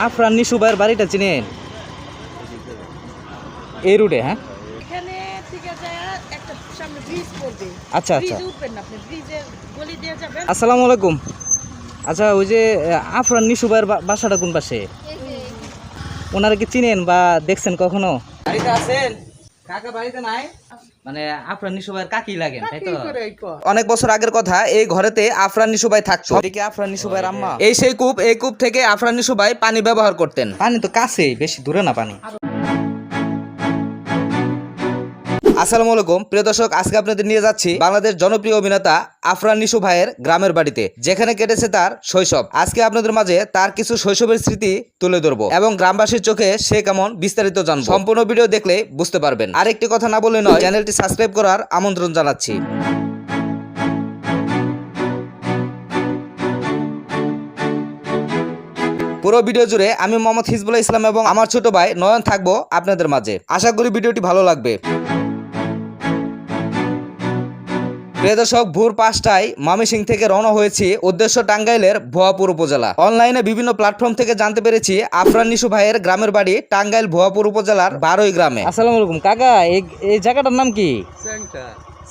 আফরান নিশু ভাইয়ের বাড়িটা চিনেন? এই রুটে হ্যাঁ? এখানে থেকে যায় একটা সামনে ব্রিজ পড়বে। আচ্ছা আচ্ছা। আসসালামু আলাইকুম। আচ্ছা ওই যে আফরান নিশু ভাইয়ের বা- বাসাটা কোন পাশে? ওনারা কি চিনেন বা দেখছেন কখনো? বাড়িতে আছেন? মানে আফরান কাকি লাগেন তাই তো? অনেক বছর আগের কথা এই ঘরেতে আফরান নিশু ভাই থাকতো। এদিকে আফরান নিশু আম্মা। এই সেই কূপ এই কূপ থেকে আফরান পানি ব্যবহার করতেন। পানি তো কাছেই বেশি দূরে না পানি। আসসালামু আলাইকুম। প্রিয় দর্শক, আজকে আপনাদের নিয়ে যাচ্ছি বাংলাদেশ জনপ্রিয় অভিনেতা আফরান নিশু ভাইয়ের গ্রামের বাড়িতে, যেখানে কেটেছে তার শৈশব। আজকে আপনাদের মাঝে তার কিছু শৈশবের স্মৃতি তুলে ধরবো এবং গ্রামবাসীর চোখে সে কেমন বিস্তারিত জানব। সম্পূর্ণ ভিডিও দেখলে বুঝতে পারবেন। আরেকটি কথা না বলে নয়, চ্যানেলটি সাবস্ক্রাইব করার আমন্ত্রণ জানাচ্ছি। পুরো ভিডিও জুড়ে আমি মোহাম্মদ হিজবুল্লাহ ইসলাম এবং আমার ছোট ভাই নয়ন থাকব আপনাদের মাঝে। আশা করি ভিডিওটি ভালো লাগবে। প্রিয় দর্শক ভোর পাঁচটায় মামিসিং থেকে রওনা হয়েছি উদ্দেশ্য টাঙ্গাইলের ভুয়াপুর উপজেলা। অনলাইনে বিভিন্ন প্ল্যাটফর্ম থেকে জানতে পেরেছি আফরান নিশু ভাইয়ের গ্রামের বাড়ি টাঙ্গাইল ভুয়াপুর উপজেলার বারোই গ্রামে। আসসালাম আলাইকুম। কাকা এই এই জায়গাটার নাম কি?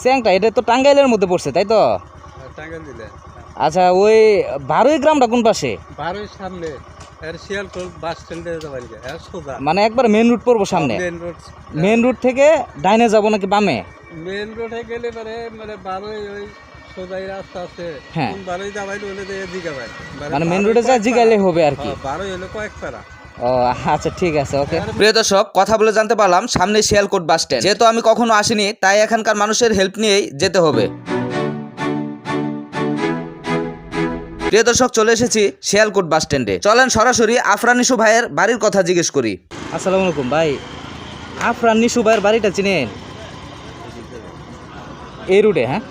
চ্যাংটা এটা তো টাঙ্গাইলের মধ্যে পড়ছে তাই তো? টাঙ্গাল দিলে আচ্ছা ওই বারোই গ্রামটা কোন পাশে? বারোই সামনে এর শিয়ালকোল বাস স্ট্যান্ডে যেতে পারি এর মানে একবার মেন রুট পড়ব সামনে? মেন রোড মেন রুট থেকে ডাইনে যাব নাকি বামে? মেন রোডে গেলে পরে মানে বারোই ওই সোজাই রাস্তা আছে। হ্যাঁ। বারোই জিগাবাই মানে মেন রোডে যা জিগাইলে হবে আর কি। বারোই হলো কয়েক ও আচ্ছা ঠিক আছে ওকে। প্রিয় দর্শক কথা বলে জানতে পারলাম সামনে শিয়ালকোট বাস স্ট্যান্ড যেহেতু আমি কখনো আসিনি তাই এখানকার মানুষের হেল্প নিয়েই যেতে হবে। প্রিয় দর্শক, চলে এসেছি শিয়ালকোট বাস স্ট্যান্ডে। চলেন সরাসরি আফরান নিশু ভাইয়ের বাড়ির কথা জিজ্ঞেস করি। আসসালামু আলাইকুম ভাই। আফরান ভাইয়ের বাড়িটা চিনেন? এই রুটে হ্যাঁ?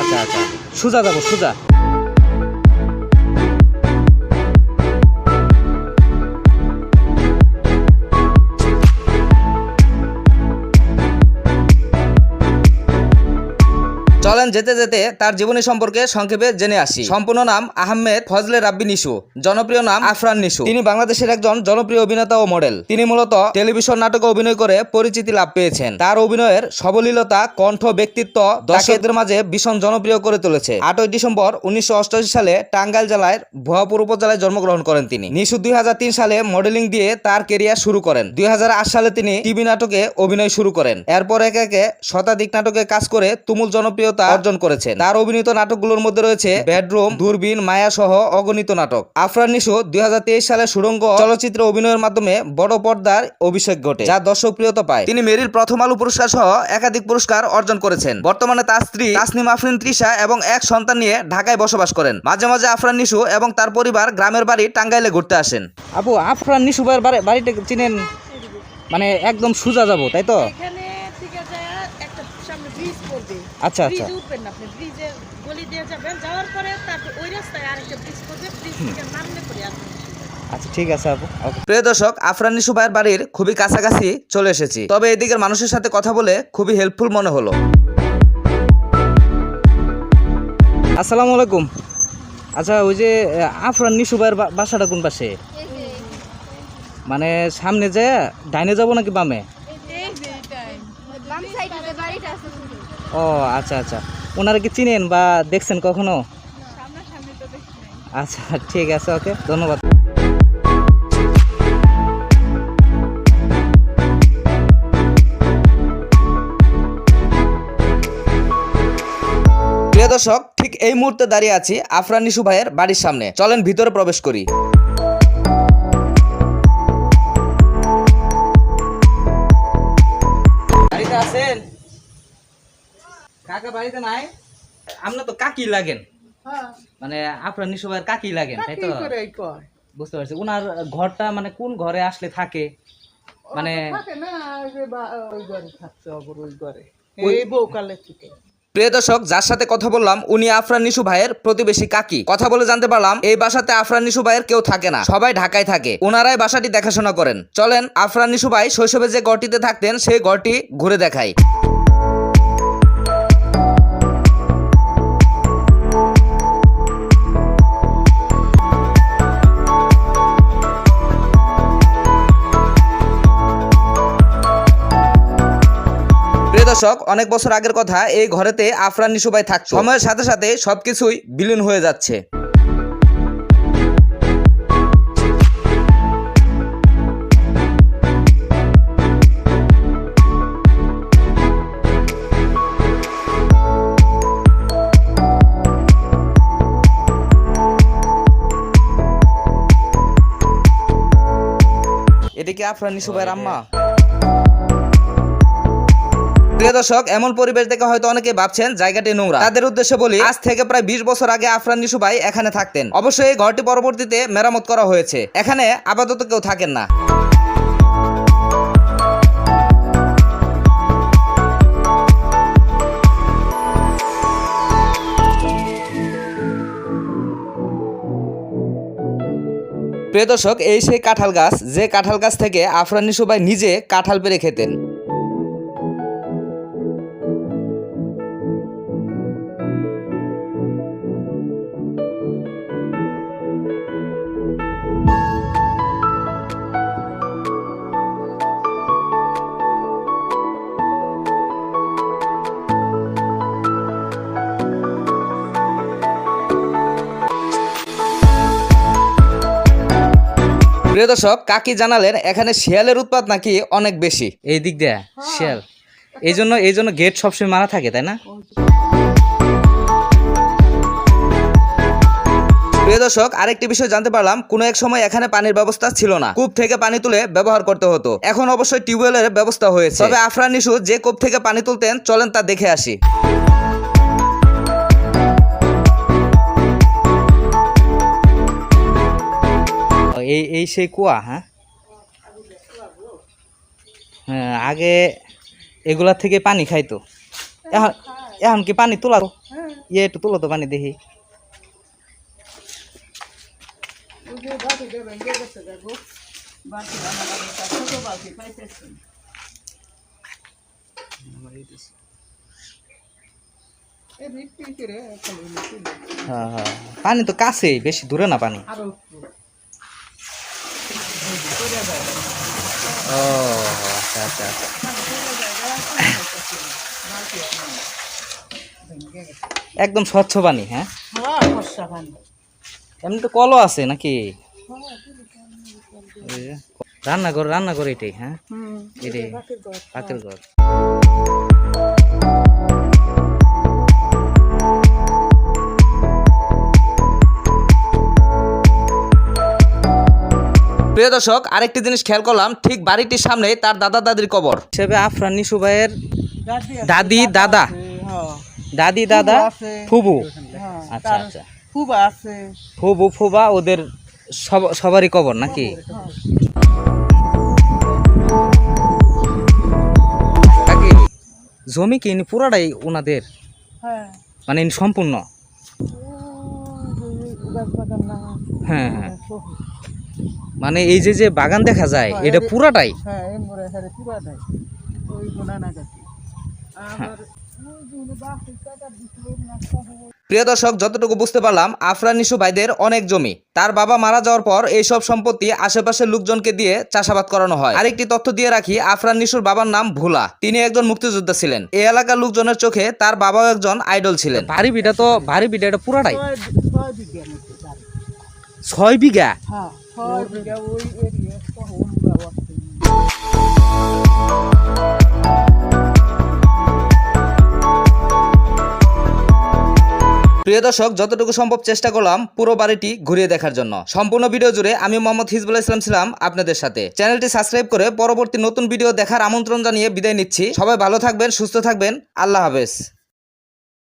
আচ্ছা আচ্ছা। সুজা যাব, সুজা। চলেন যেতে যেতে তার জীবনী সম্পর্কে সংক্ষেপে জেনে আসি। সম্পূর্ণ নাম আহমেদ ফজলে রাব্বি নিশু জনপ্রিয় নাম আফরান নিশু। তিনি বাংলাদেশের একজন জনপ্রিয় অভিনেতা ও মডেল তিনি মূলত টেলিভিশন নাটকে অভিনয় করে পরিচিতি লাভ পেয়েছেন। তার অভিনয়ের সবলীলতা কণ্ঠ ব্যক্তিত্ব দর্শকদের মাঝে ভীষণ জনপ্রিয় করে তুলেছে। আটই ডিসেম্বর উনিশশো অষ্টআশি সালে টাঙ্গাইল জেলার ভুয়াপুর উপজেলায় জন্মগ্রহণ করেন তিনি। নিশু দুই হাজার তিন সালে মডেলিং দিয়ে তার কেরিয়ার শুরু করেন। দুই হাজার আট সালে তিনি টিভি নাটকে অভিনয় শুরু করেন। এরপর একে একে শতাধিক নাটকে কাজ করে তুমুল জনপ্রিয়তা অর্জন করেছেন। তার অভিনীত নাটকগুলোর মধ্যে রয়েছে বেডরুম দূরবীন মায়া সহ অগণিত নাটক। আফরান নিশু দুই সালে সুরঙ্গ চলচ্চিত্রে অভিনয়ের মাধ্যমে বড় পর্দার অভিষেক ঘটে যা দর্শক প্রিয়তা পায়। তিনি মেরিল প্রথম আলু পুরস্কার সহ একাধিক পুরস্কার অর্জন করেছেন। বর্তমানে তার স্ত্রী তাসনিম আফরিন তৃষা এবং এক সন্তান নিয়ে ঢাকায় বসবাস করেন। মাঝে মাঝে আফরান নিশু এবং তার পরিবার গ্রামের বাড়ি টাঙ্গাইলে ঘুরতে আসেন। আপু আফরান নিশু বাড়িটা চিনেন? মানে একদম সোজা যাব তাই তো এখানে থেকে যায় একটা সামনে ব্রিজ পড়বে আচ্ছা আচ্ছা। উঠবেন না আপনি ব্রিজের গলি দিয়ে যাবেন যাওয়ার পরে তারপর ওই রাস্তায় আরেকটা ব্রিজ পড়বে ব্রিজ থেকে নামলে পরে আসবেন আচ্ছা ঠিক আছে আপু। প্রিয় দর্শক আফরান নিশু ভাইয়ের বাড়ির খুবই কাছাকাছি চলে এসেছি। তবে এদিকের মানুষের সাথে কথা বলে খুবই হেল্পফুল মনে হলো। আসসালামু আলাইকুম। আচ্ছা ওই যে আফরান নিশু ভাইয়ের বাসাটা কোন পাশে? মানে সামনে যে ডাইনে যাব নাকি বাম সাইডে বাড়িটা আছে শুধু ও আচ্ছা আচ্ছা। ওনারা কি চিনেন বা দেখছেন কখনো? আচ্ছা ঠিক আছে, ওকে, ধন্যবাদ। প্রিয় দর্শক, ঠিক এই মুহূর্তে দাঁড়িয়ে আছি আফরান নিশু ভাইয়ের বাড়ির সামনে। চলেন, ভিতরে প্রবেশ করি। কাকা বাড়িতে নাই আপনার তো কাকি লাগেন। মানে আপনার নিশু ভাইয়ের কাকি লাগেন তাই তো? বুঝতে পারছি। ওনার ঘরটা মানে কোন ঘরে আসলে থাকে? মানে প্রিয় দর্শক যার সাথে কথা বললাম উনি আফরান নিশু ভাইয়ের প্রতিবেশী কাকি। কথা বলে জানতে পারলাম এই বাসাতে আফরান নিশু ভাইয়ের কেউ থাকে না। সবাই ঢাকায় থাকে। ওনারাই বাসাটি দেখাশোনা করেন। চলেন আফরান নিশু ভাই শৈশবে যে ঘরটিতে থাকতেন সেই ঘরটি ঘুরে দেখাই। দর্শক অনেক বছর আগের কথা এই ঘরেতে আফরান নিশুবাই থাকতো। সময়ের সাথে সাথে সবকিছুই বিলীন হয়ে যাচ্ছে। এটা কি আফরান নিশুবাইয়ের আম্মা। প্রিয় দর্শক, এমন পরিবেশ দেখে হয়তো অনেকে ভাবছেন জায়গাটি নোংরা। তাদের উদ্দেশ্যে বলি, আজ থেকে প্রায় বিশ বছর আগে আফরান নিশু ভাই এখানে থাকতেন। অবশ্যই ঘরটি পরবর্তীতে মেরামত করা হয়েছে। এখানে আপাতত কেউ থাকেন না। প্রিয় দর্শক, এই সেই কাঁঠাল গাছ, যে কাঁঠাল গাছ থেকে আফরান নিশু ভাই নিজে কাঁঠাল পেরে খেতেন। প্রিয় দর্শক কাকি জানালেন এখানে শিয়ালের উৎপাত নাকি অনেক বেশি? এই দিক দিয়ে শিয়াল। এই জন্য এই জন্য গেট সবসময় মারা থাকে তাই না? প্রিয় দর্শক আরেকটি বিষয় জানতে পারলাম কোন এক সময় এখানে পানির ব্যবস্থা ছিল না। কূপ থেকে পানি তুলে ব্যবহার করতে হতো। এখন অবশ্যই টিউবওয়েলের ব্যবস্থা হয়েছে। তবে আফরান নিশু যে কূপ থেকে পানি তুলতেন চলেন তা দেখে আসি। এই এই সেই কুয়া হ্যাঁ? হ্যাঁ আগে এগুলা থেকে পানি খাইতো। এখন কি পানি তোলা? ইয়ে একটু তোলো তো পানি দেখি। হ্যাঁ হ্যাঁ। পানি তো কাছেই, বেশি দূরে না পানি। ও আচ্ছা আচ্ছা একদম স্বচ্ছ পানি। হ্যাঁ এমনি তো কলও আছে নাকি? রান্নাঘর রান্নাঘর এটাই হ্যাঁ? এটাই পাকের ঘর। প্রিয় দর্শক আরেকটি জিনিস খেয়াল করলাম ঠিক বাড়িটির সামনে তার দাদা দাদির কবর। হিসেবে আফরান নিশু ভাইয়ের দাদি দাদা দাদি। দাদা ফুবু আচ্ছা আচ্ছা। খুব আছে। ফুবু ফুবা ওদের সব- সবারই কবর নাকি? জমি কি ইনি পুরাটাই ওনাদের? হ্যাঁ। মানে ইনি সম্পূর্ণ? হ্যাঁ হ্যাঁ। মানে এই যে যে বাগান দেখা যায় এটা পুরাটাই? হ্যাঁ হ্যাঁ ওই না প্রিয় দর্শক যতটুকু বুঝতে পারলাম আফরান নিশু ভাইদের অনেক জমি। তার বাবা মারা যাওয়ার পর এই সব সম্পত্তি আশেপাশের লোকজনকে দিয়ে চাষাবাদ করানো হয়। আরেকটি তথ্য দিয়ে রাখি আফরান নিশুর বাবার নাম ভোলা। তিনি একজন মুক্তিযোদ্ধা ছিলেন। এই এলাকার লোকজনের চোখে তার বাবাও একজন আইডল ছিলেন। ভারী বিটা তো ভারী বিটা এটা পুরাটাই। ছয় বিঘা। ছয় বিঘা ছয় বিঘা ওই এরিয়া হোম ব্যবস্থা প্রিয় দর্শক যতটুকু সম্ভব চেষ্টা করলাম পুরো বাড়িটি ঘুরিয়ে দেখার জন্য। সম্পূর্ণ ভিডিও জুড়ে আমি মোহাম্মদ হিজবুল ইসলাম ছিলাম আপনাদের সাথে। চ্যানেলটি সাবস্ক্রাইব করে পরবর্তী নতুন ভিডিও দেখার আমন্ত্রণ জানিয়ে বিদায় নিচ্ছি। সবাই ভালো থাকবেন সুস্থ থাকবেন। আল্লাহ হাফেজ।